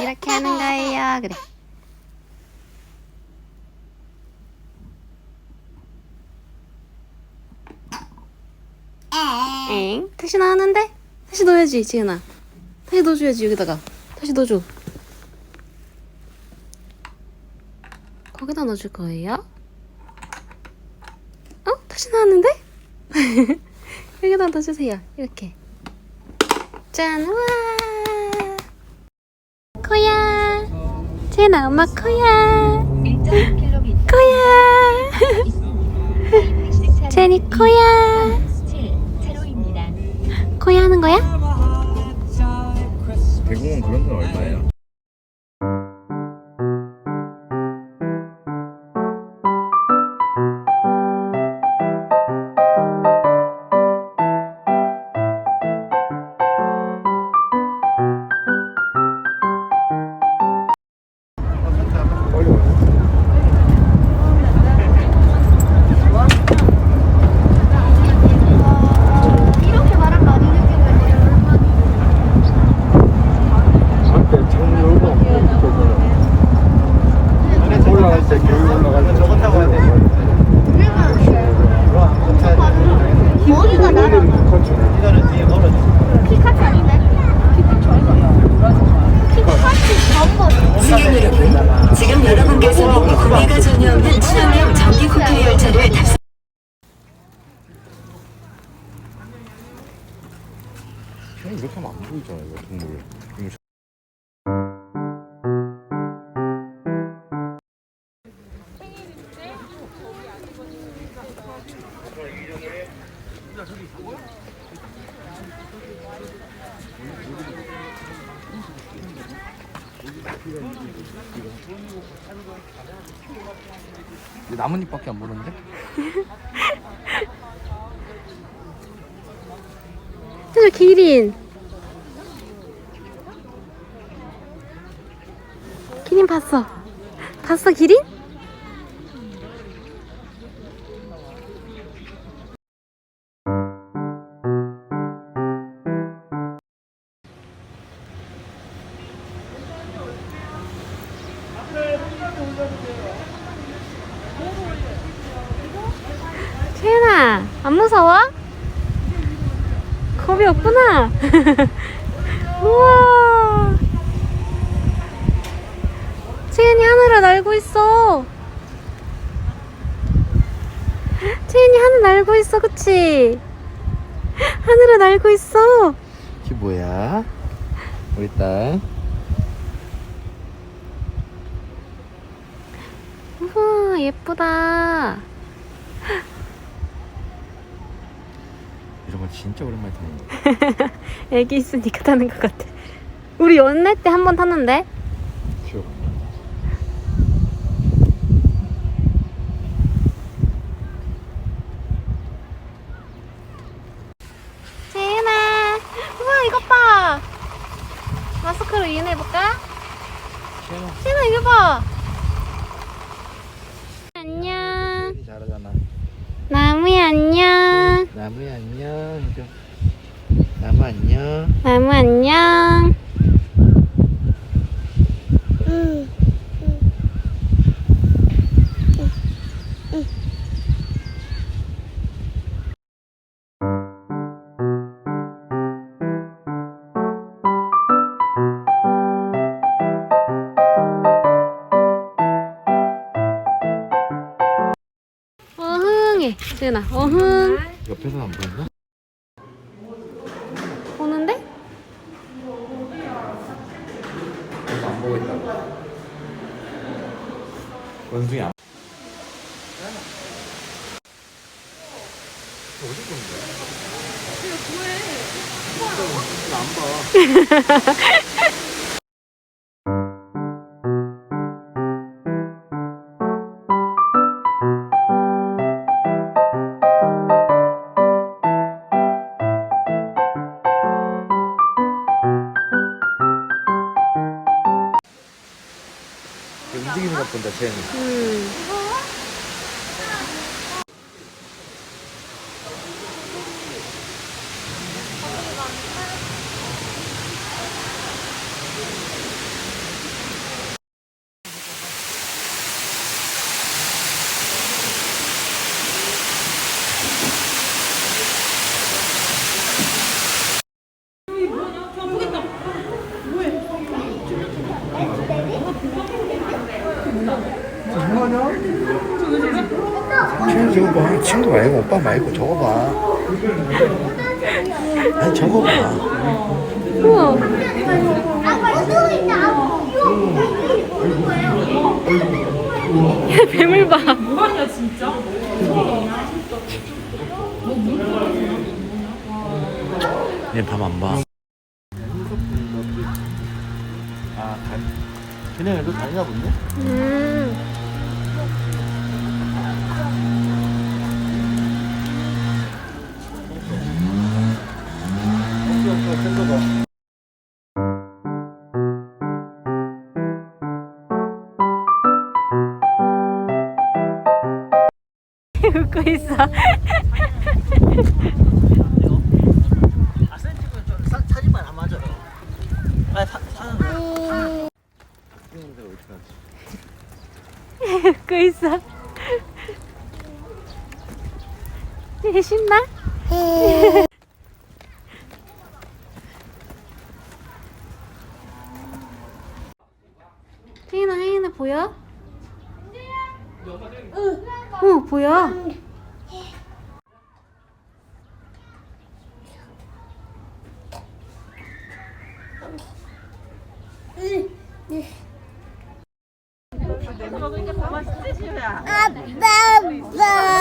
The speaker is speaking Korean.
이렇게 하는 거예요. 그래. 엥? 다시 나왔는데? 다시 넣어야지, 지은아. 다시 넣어줘야지, 여기다가. 다시 넣어줘. 거기다 넣어줄 거예요? 어? 다시 나왔는데? 여기다 넣어주세요. 이렇게. 짠, 우와! 코야! 제나 엄마 코야! 1.5km 코야! 제니 코야! 7차로입니다. 코야 하는 거야? 대공원 그런 건 얼마예요? 지금 여러분께서는 구매가 전혀 없는 친환경 전기 코끼리 열차를 탑승. 형 이렇게 하면 안 보이잖아 이거 동물. 이거 나뭇잎밖에 안 보는데? 저 기린 기린 봤어 봤어 기린? 안 무서워? 겁이 없구나. 우와. 채연이 하늘을 날고 있어. 채연이 하늘 날고 있어, 그치? 하늘을 날고 있어. 이게 뭐야? 우리 딸 우와, 예쁘다. 이런 거 진짜 오랜만에 타는 거 애기 있으니까 타는 것 같아. 우리 연애 때 한 번 탔는데? 기억 채연아. 우와, 이것 봐. 마스크로 이해해볼까? 채연아, 이거 봐. 안녕. 안 잘하잖아 나무야, 안녕. 나무야 안녕 해줘 나무 안녕 나무, 안녕. 어흥해, 지은아, 어흥. 옆에서는 안 보이나? 보는데? 안 보고 있다고 원숭이 안 어디 보는 거야? 안 봐. 는것 본다 쟤는 음. 친구 말고 오빠 말고 적어봐. 아니 적어봐. 우와. 야, 뱀을 봐. 얘밤안 봐. 아, 다, 그냥 애도 다니나 본데? 음. 웃고 있어. 사진만 안 맞아. 아, 사, 사, 근데 어떻게 하지? 웃고 있어. 신나? 혜인아, 혜인아 보여? 어, 보여. 오,